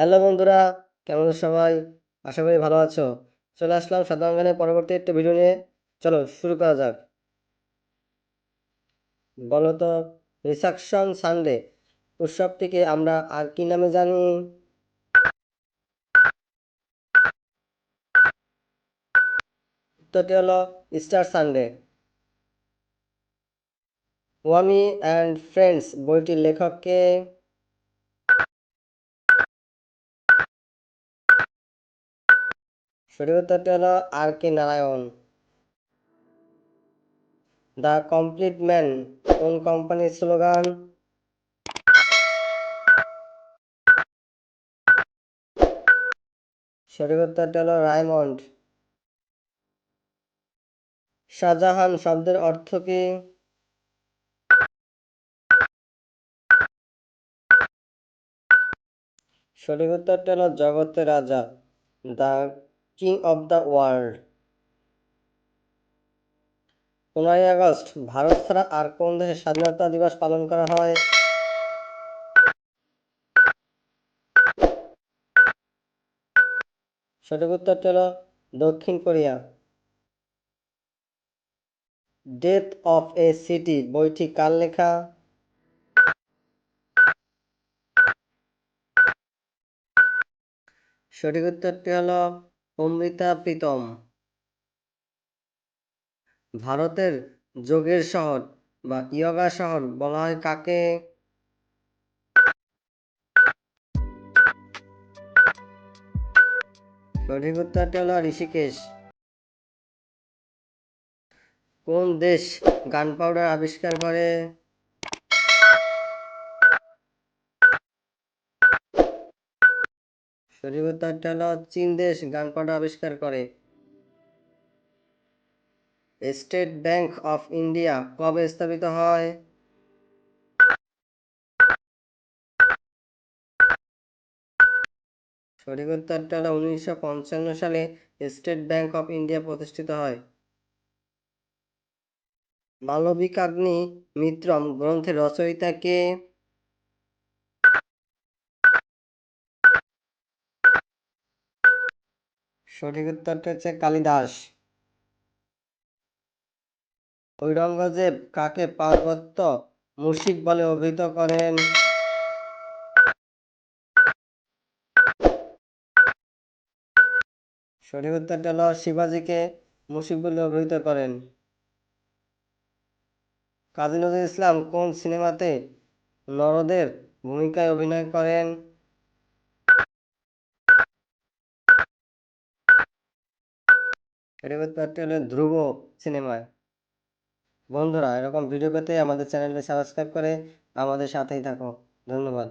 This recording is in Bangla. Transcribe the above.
হ্যালো বন্ধুরা, কেমন সবাই? আশা করি ভালো আছো। চলে আসলাম সাধারণ গানের পরবর্তী একটা ভিডিও নিয়ে। চলো শুরু করা যাক। বলো তো রিসাকশন সানডে উৎসবটিকে আমরা আর কি নামে জানি? উত্তরটি হলো star Sunday Swami and friends বইটির লেখককে উত্তরটি হলো R K Narayan. The complete man কোন কোম্পানির স্লোগান? সঠিক উত্তরটি হলো রায়মন্ড শাহজাহান শব্দের অর্থ কি? সঠিক উত্তরটি হলো জগতের রাজা। The king of the world পনেরোই আগস্ট, ভারত ছাড়া আর কোন দেশে স্বাধীনতা দিবস পালন করা হয়? সঠিক উত্তরটি হলো দক্ষিণ Korea. Death of a city বইটি কার লেখা? সঠিক উত্তরটি হলো অমৃতা প্রীতম। ভারতের যোগের শহর বা ইয়োগা শহর বলা হয় কাকে? সঠিক উত্তরটি হলো ঋষিকেশ। কোন দেশ গান পাউডার আবিষ্কার করে? উত্তরটি হলো চীন দেশ গান পাউডার আবিষ্কার করে। স্টেট ব্যাংক অফ ইন্ডিয়া কবে স্থাপিত হয়? সঠিক উত্তরটা হলো উনিশশো পঞ্চান্ন সালে স্টেট ব্যাংক অফ ইন্ডিয়া প্রতিষ্ঠিত হয়। মালবিকাগ্নি মিত্রম গ্রন্থের রচয়িতা কে? সঠিক উত্তরটা হচ্ছে কালিদাস। ঔরঙ্গজেব কাকে পার্বত্য মুশিক বলে অভিহিত করেন? সঠিক উত্তরটা হলো শিবাজিকে মুশিক বলে অভিহিত করেন। কাজী নজরুল ইসলাম কোন সিনেমাতে নরদের ভূমিকায় অভিনয় করেন? উত্তরটি হলো ধ্রুব সিনেমায় বন্ধুরা, এরকম ভিডিও পেতে আমাদের চ্যানেলটি সাবস্ক্রাইব করে আমাদের সাথেই থাকো। ধন্যবাদ।